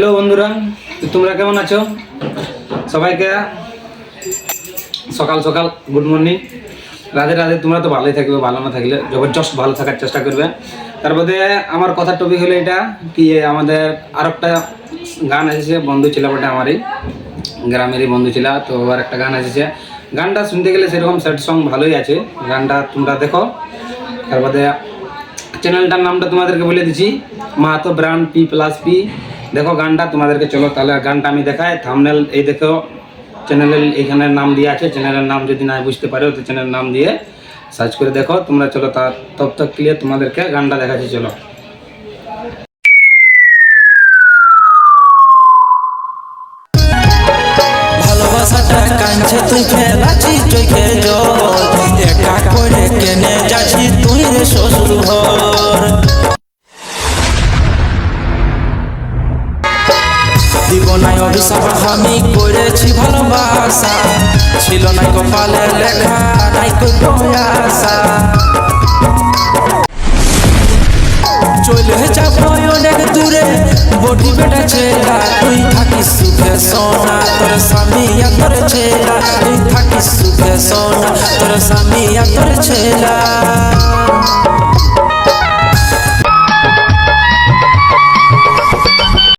Hello বন্ধুরা তোমরা কেমন আছো? সবাইকে সকাল সকাল গুড মর্নিং রাধে রাধে, তোমরা তো ভালোই থাকবে, ভালো না থাকলে জবরদস্ত ভালো থাকার চেষ্টা করবে। তারপরে আমার কথার টপিক হলো এটা কি, আমাদের আর একটা গান এসেছে, বন্ধু ছিল বটে আমারই, গ্রামেরই বন্ধু ছিল, তো আর একটা গান এসেছে। গানটা শুনতে গেলে সেরকম স্যাড সং ভালোই আছে, গানটা তোমরা দেখো। তারপরে চ্যানেলটার নামটা তোমাদেরকে বলে দিচ্ছি, Mahato brand P plus P. দেখো গানটা, তোমাদেরকে চলো তাহলে গানটা আমি দেখাই। থামনেল এই দেখো চ্যানেলের এইখানে নাম দিয়ে আছে চ্যানেলের নাম যদি না বুঝতে পারো, তো চ্যানেলের নাম দিয়ে সার্চ করে দেখো। তোমরা চলো তার তব তক ক্লিয়ার তোমাদেরকে গানটা দেখাচ্ছি, চলো। তুই জল একা করে কেনে তুই রে শ্বশুর ঘর। দিব নাই অভিশাপ। আমি করেছি ভালোবাসা। ছিল নাই কপালে লেখা, নাই কই আশা। চলে যাব অনেক দূরে, বডি বেটা ছেলা, তুই থাকিস সুখে সোনা, তোর স্বামী তোর ছেলা, তুই থাকিস সুখে সোনা, তোর স্বামী তোর ছেলা।